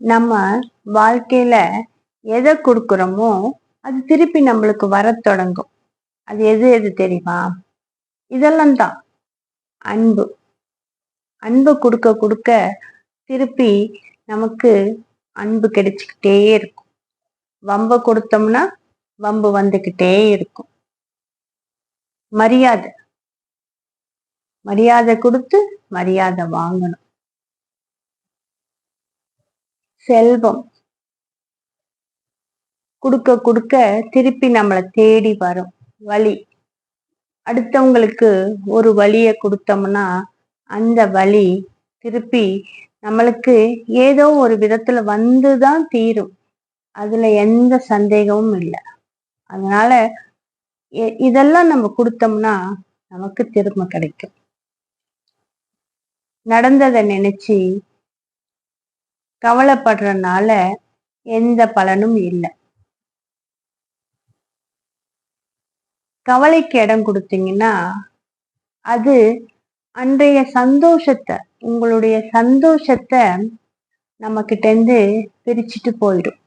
நம்ம வாழ்க்கையில எதை கொடுக்குறோமோ அது திருப்பி நம்மளுக்கு வர தொடங்கும். அது எது எது தெரியுமா? இதெல்லாம் தான். அன்பு. அன்பு கொடுக்க கொடுக்க திருப்பி நமக்கு அன்பு கிடைச்சிக்கிட்டே இருக்கும். வம்ப கொடுத்தோம்னா வம்பு வந்துக்கிட்டே இருக்கும். மரியாதை. மரியாதை கொடுத்து மரியாதை வாங்கணும். செல்வம். கொடுக்க கொடுக்க திருப்பி நம்மளை தேடி வரும். வழி அடுத்தவங்களுக்கு ஒரு வழியை கொடுத்தோம்னா அந்த வழி திருப்பி நம்மளுக்கு ஏதோ ஒரு விதத்துல வந்துதான் தீரும். அதுல எந்த சந்தேகமும் இல்லை. அதனால எ- இதெல்லாம் நம்ம கொடுத்தோம்னா நமக்கு திரும்ப கிடைக்கும். நடந்ததை நினைச்சு கவலைப்படுறதுனால எந்த பலனும் இல்லை. கவலைக்கு இடம் கொடுத்தீங்கன்னா அது அன்றைய சந்தோஷத்தை உங்களுடைய சந்தோஷத்தை நம்மக்கிட்டேருந்து பிரிச்சுட்டு போயிடும்.